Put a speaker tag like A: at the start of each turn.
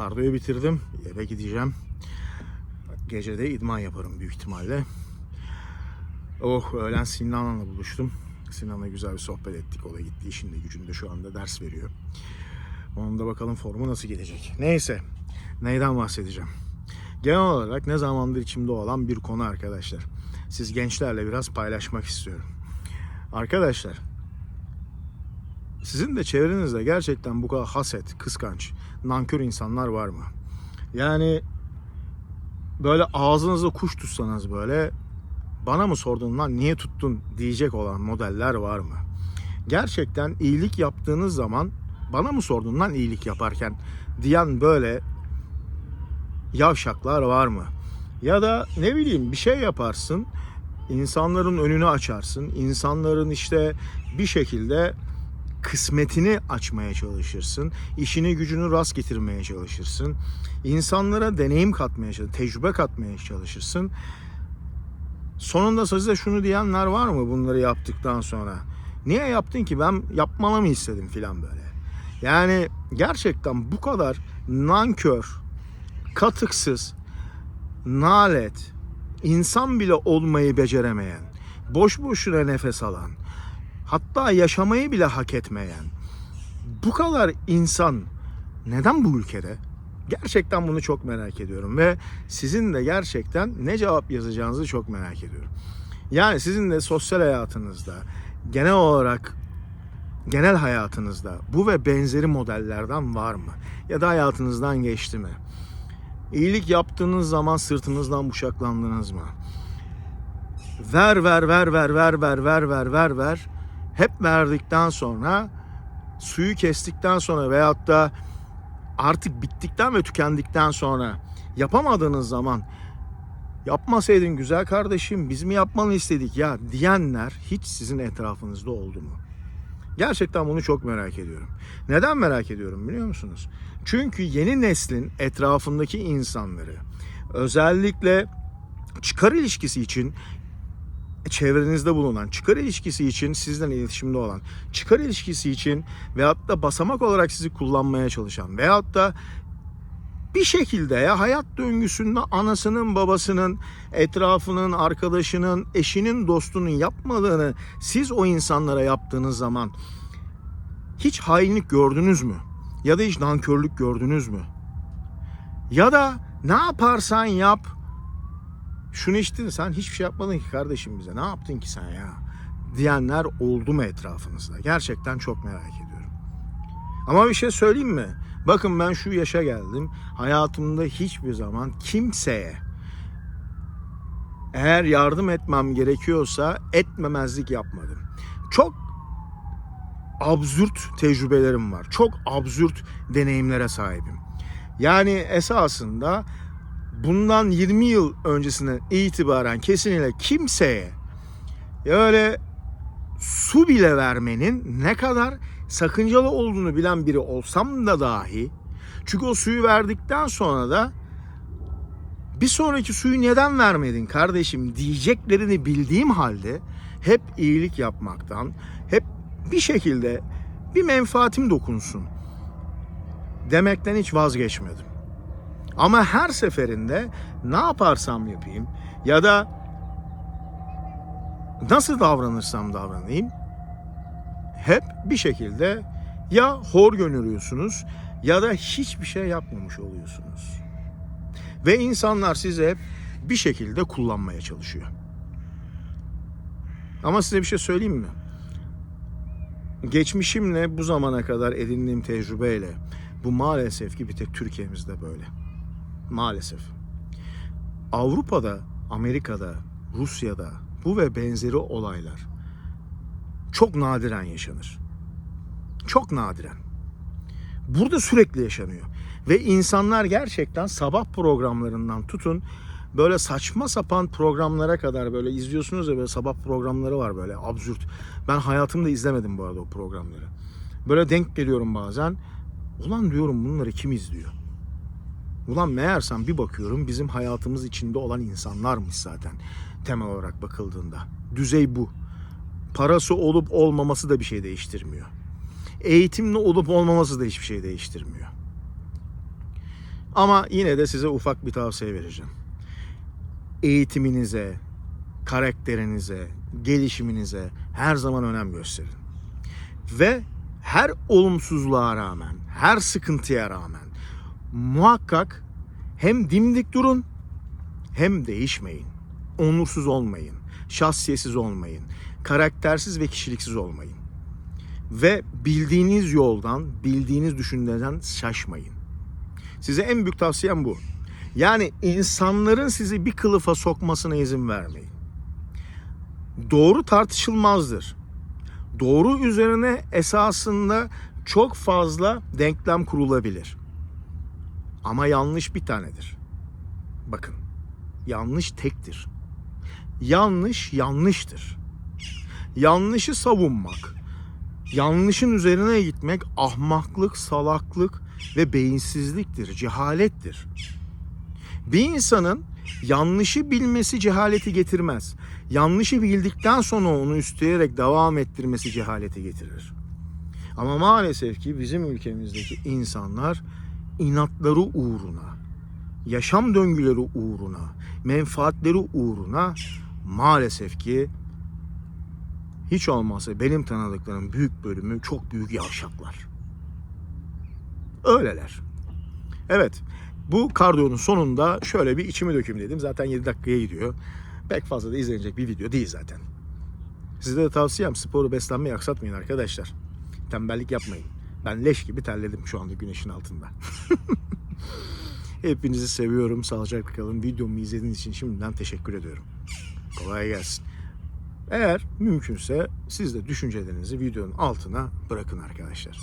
A: Kardoyu bitirdim. Eve gideceğim. Gece de idman yaparım büyük ihtimalle. Oh öğlen Sinan'la buluştum. Sinan'la güzel bir sohbet ettik. O da gitti işinde gücünde şu anda ders veriyor. Onun da bakalım formu nasıl gelecek. Neyse. Neyden bahsedeceğim? Genel olarak ne zamandır içimde olan bir konu arkadaşlar. Siz gençlerle biraz paylaşmak istiyorum. Arkadaşlar sizin de çevrenizde gerçekten bu kadar haset, kıskanç, nankör insanlar var mı? Yani böyle ağzınızda kuş tutsanız böyle bana mı sordun lan niye tuttun diyecek olan modeller var mı? Gerçekten iyilik yaptığınız zaman bana mı sordun lan iyilik yaparken diyen böyle yavşaklar var mı? Ya da ne bileyim bir şey yaparsın, insanların önünü açarsın, insanların işte bir şekilde kısmetini açmaya çalışırsın. işini gücünü rast getirmeye çalışırsın. insanlara deneyim katmaya çalışırsın, tecrübe katmaya çalışırsın. Sonunda size şunu diyenler var mı bunları yaptıktan sonra? Niye yaptın ki ben yapmalı mı istedim filan böyle. Yani gerçekten bu kadar nankör, katıksız, nalet, insan bile olmayı beceremeyen, boş boşuna nefes alan, hatta yaşamayı bile hak etmeyen bu kadar insan neden bu ülkede? Gerçekten bunu çok merak ediyorum ve sizin de gerçekten ne cevap yazacağınızı çok merak ediyorum. Yani sizin de sosyal hayatınızda, genel olarak genel hayatınızda bu ve benzeri modellerden var mı? Ya da hayatınızdan geçti mi? İyilik yaptığınız zaman sırtınızdan bıçaklandınız mı? Ver ver ver ver ver ver ver ver ver ver. Hep verdikten sonra suyu kestikten sonra veyahut da artık bittikten ve tükendikten sonra yapamadığınız zaman yapmasaydın güzel kardeşim biz mi yapmanı istedik ya diyenler hiç sizin etrafınızda oldu mu? Gerçekten bunu çok merak ediyorum. Neden merak ediyorum biliyor musunuz? Çünkü yeni neslin etrafındaki insanları özellikle çıkar ilişkisi için çevrenizde bulunan çıkar ilişkisi için sizden iletişimde olan çıkar ilişkisi için veyahut da basamak olarak sizi kullanmaya çalışan veyahut da bir şekilde ya hayat döngüsünde anasının babasının etrafının arkadaşının eşinin dostunun yapmadığını siz o insanlara yaptığınız zaman hiç hainlik gördünüz mü? Ya da hiç nankörlük gördünüz mü? Ya da ne yaparsan yap şunu içtin sen hiçbir şey yapmadın ki kardeşim bize ne yaptın ki sen ya diyenler oldu mu etrafınızda? Gerçekten çok merak ediyorum. Ama bir şey söyleyeyim mi? Bakın ben şu yaşa geldim. Hayatımda hiçbir zaman kimseye eğer yardım etmem gerekiyorsa etmemezlik yapmadım. Çok absürt tecrübelerim var. Çok absürt deneyimlere sahibim. Yani esasında bundan 20 yıl öncesinden itibaren kesinlikle kimseye öyle su bile vermenin ne kadar sakıncalı olduğunu bilen biri olsam da dahi çünkü o suyu verdikten sonra da bir sonraki suyu neden vermedin kardeşim diyeceklerini bildiğim halde hep iyilik yapmaktan, hep bir şekilde bir menfaatim dokunsun demekten hiç vazgeçmedim. Ama her seferinde ne yaparsam yapayım ya da nasıl davranırsam davranayım hep bir şekilde ya hor gönülüyorsunuz ya da hiçbir şey yapmamış oluyorsunuz. Ve insanlar sizi hep bir şekilde kullanmaya çalışıyor. Ama size bir şey söyleyeyim mi? Geçmişimle bu zamana kadar edindiğim tecrübeyle bu maalesef ki bir tek Türkiye'mizde böyle. Maalesef. Avrupa'da, Amerika'da, Rusya'da bu ve benzeri olaylar çok nadiren yaşanır. Çok nadiren. Burada sürekli yaşanıyor. Ve insanlar gerçekten sabah programlarından tutun böyle saçma sapan programlara kadar böyle izliyorsunuz ya böyle sabah programları var böyle absürt. Ben hayatımda izlemedim bu arada o programları. Böyle denk geliyorum bazen. Ulan diyorum bunları kim izliyor? Ulan meğersem bir bakıyorum bizim hayatımız içinde olan insanlarmış zaten temel olarak bakıldığında. Düzey bu. Parası olup olmaması da bir şey değiştirmiyor. Eğitimli olup olmaması da hiçbir şey değiştirmiyor. Ama yine de size ufak bir tavsiye vereceğim. Eğitiminize, karakterinize, gelişiminize her zaman önem gösterin. Ve her olumsuzluğa rağmen, her sıkıntıya rağmen muhakkak hem dimdik durun hem değişmeyin. Onursuz olmayın, şahsiyetsiz olmayın, karaktersiz ve kişiliksiz olmayın. Ve bildiğiniz yoldan, bildiğiniz düşünceden şaşmayın. Size en büyük tavsiyem bu. Yani insanların sizi bir kılıfa sokmasına izin vermeyin. Doğru tartışılmazdır. Doğru üzerine esasında çok fazla denklem kurulabilir. Ama yanlış bir tanedir. Bakın, yanlış tektir. Yanlış yanlıştır. Yanlışı savunmak, yanlışın üzerine gitmek ahmaklık, salaklık ve beyinsizliktir, cehalettir. Bir insanın yanlışı bilmesi cehaleti getirmez. Yanlışı bildikten sonra onu üstleyerek devam ettirmesi cehaleti getirir. Ama maalesef ki bizim ülkemizdeki insanlar inatları uğruna, yaşam döngüleri uğruna, menfaatleri uğruna maalesef ki hiç olmazsa benim tanıdıklarım büyük bölümü çok büyük yavşaklar. Öyleler. Evet. Bu kardiyonun sonunda şöyle bir içimi dökeyim dedim. Zaten 7 dakikaya gidiyor. Pek fazla da izlenecek bir video değil zaten. Size de tavsiyem sporu beslenmeyi aksatmayın arkadaşlar. Tembellik yapmayın. Ben leş gibi terledim şu anda güneşin altında. Hepinizi seviyorum. Sağlıcakla kalın. Videomu izlediğiniz için şimdiden teşekkür ediyorum. Kolay gelsin. Eğer mümkünse siz de düşüncelerinizi videonun altına bırakın arkadaşlar.